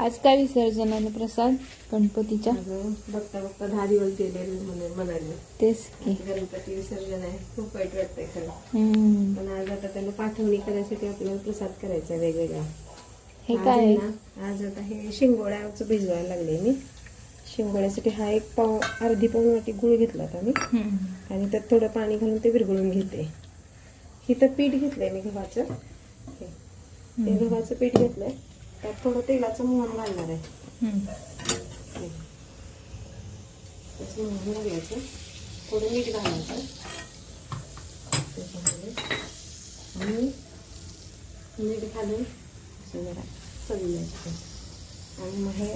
आज काय विसर्जनाने प्रसाद? गणपतीच्या? बघता बघता दहा दिवस गेले म्हणे म्हणाले. तेच की. गणपती विसर्जन आहे. खूप वाईट वाटतंय खरं. पण आज आता त्यांना पाठवणी करायसाठी आपल्याला प्रसाद करायचा वेगवेगळा. हे काय आहे आहे? ना आज आता हे शिंगोळ्याचं भिजवायला लागले मी. शिंगोळ्यासाठी हा एक पाव अर्धी पाऊण वाटी गुळ घेतला होता मी. आणि त्यात थोडं पाणी घालून ते विरघळून घेते. इथं पीठ घेतलंय मी गव्हाचं. हे. ते गव्हाचं पीठ घेतलंय. त्यात थोडं तेलाचं मोहन घालणार आहे. त्याचं मोहन घालायचं. थोडं मीठ घालायचं. आणि मीठ घालून असं जरा चवीला आणि मग हे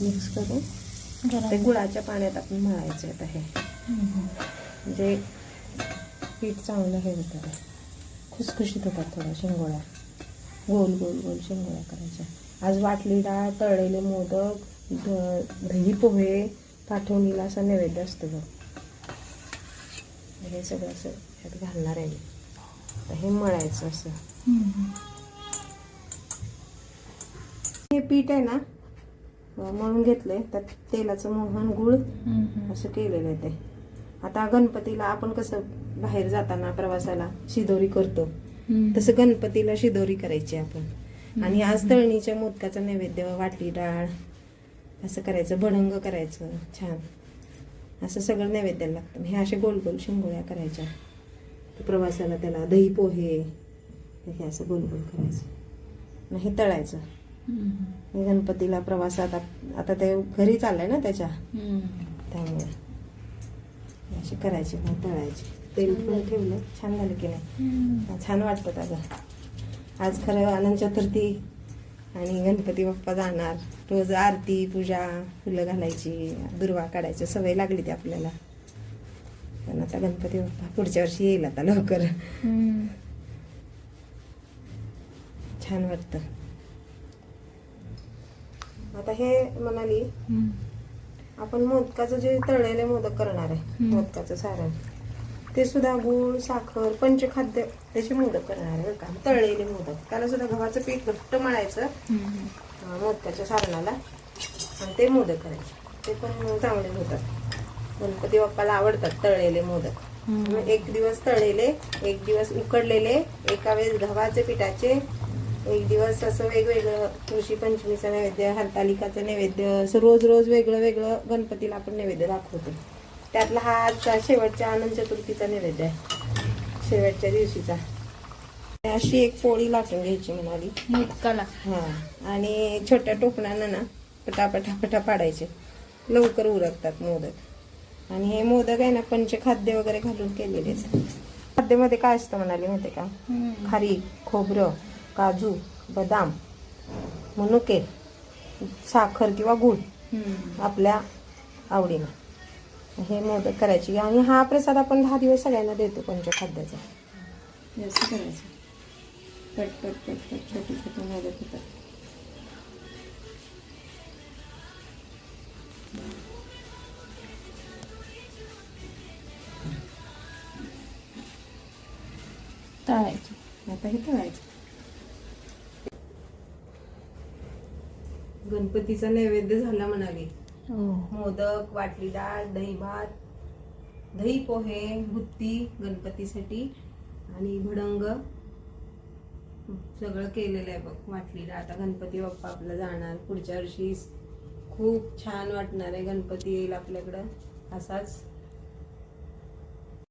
मिक्स करून ते. गुळाच्या पाण्यात आपण मळायचं आता हे. म्हणजे पीठ चांगलं हे होतं खुसखुशीत होतात थोड्या शेंगोळ्या. गोल गोल गोल शेंगोळ्या करायच्या आज वाटली डाळ तळलेले मोदक दही पोहे पाठवणीला असा नैवेद्य असतो बघ हे सगळं असं ह्यात घालणार आहे मी हे मळायचं असं. हे पीठ आहे ना मळून घेतलंय त्यात तेलाचं मोहन गुळ. असं केलेलं आहे ते आता गणपतीला आपण कसं बाहेर जाताना प्रवासाला शिदोरी करतो. तसं गणपतीला शिदोरी करायची आपण. आणि आज तळणीच्या मोदकाचा नैवेद्य वाटली डाळ असं करायचं भडंग करायचं छान. असं सगळं नैवेद्याला लागतं. हे असे गोल गोल शिंगोळ्या करायच्या. प्रवासाला त्याला दही पोहे हे असं गोल गोल करायचं. हे तळायचं. गणपतीला प्रवासात आता ते घरी चाललंय ना त्याच्या. त्यामुळे. असे करायचे मग तळायचे. तेल पण ठेवलं छान झालं की नाही. छान वाटतं अगं आज खरं अनंत चतुर्थी आणि गणपती बाप्पा जाणार रोज आरती पूजा फुलं घालायची दुर्वा काढायची सवय लागली ती आपल्याला पण आता गणपती बाप्पा पुढच्या वर्षी येईल आता लवकर. छान वाटतं आता हे म्हणाली. आपण मोदकाचं जे तळलेले मोदक करणार आहे. मोदकाचं सारण ते सुद्धा गूळ साखर पंचखाद्य त्याचे मोदक करणार आहे का. तळलेले मोदक. त्याला सुद्धा गव्हाचं पीठ घट्ट मळायचं. मोदकाच्या सारणाला. आणि ते मोदक करायचे. ते पण चांगले होतात. गणपती बाप्पाला आवडतात तळलेले मोदक. एक दिवस तळलेले एक दिवस उकडलेले एका वेळेस गव्हाचे पिठाचे एक दिवस असं वेगवेगळं तुळशी पंचमीचं नैवेद्य हरतालिकाचं नैवेद्य असं रोज रोज वेगळं वेगळं गणपतीला आपण नैवेद्य दाखवतो. त्यातला हा आजचा शेवटच्या आनंद चतुर्थीचा नैवेद्य आहे. शेवटच्या दिवशीचा. अशी एक पोळी लाटून घ्यायची म्हणाली. मोदकाला. हा आणि छोट्या टोपणानं ना पटापटा पटा पाडायचे. लवकर उरकतात मोदक. आणि हे मोदक आहे ना पंचखाद्य वगैरे घालून केलेले खाद्यामध्ये काय असतं म्हणाली माहिती का. खारी खोबरं काजू बदाम मनुके साखर किंवा गूळ. आपल्या आवडीनं. हे मोदक करायची. आणि हा प्रसाद आपण दहा दिवस सगळ्यांना देतो पंचखाद्याचा असं करायचं. पट पट पट पट छोटे छोटे मोदक होतात. तळायची. आता हे तळायचं. गणपतीचा नैवेद्य झाला म्हणाली. हो मोदक वाटली डाळ दही भात दही पोहे बुत्ती गणपतीसाठी आणि भडंग. सगळं केलेलं आहे बघ वाटली डाळ. आता गणपती बाप्पा आपला जाणार पुढच्या वर्षी. खूप छान वाटणार आहे गणपती येईल आपल्याकडं. असाच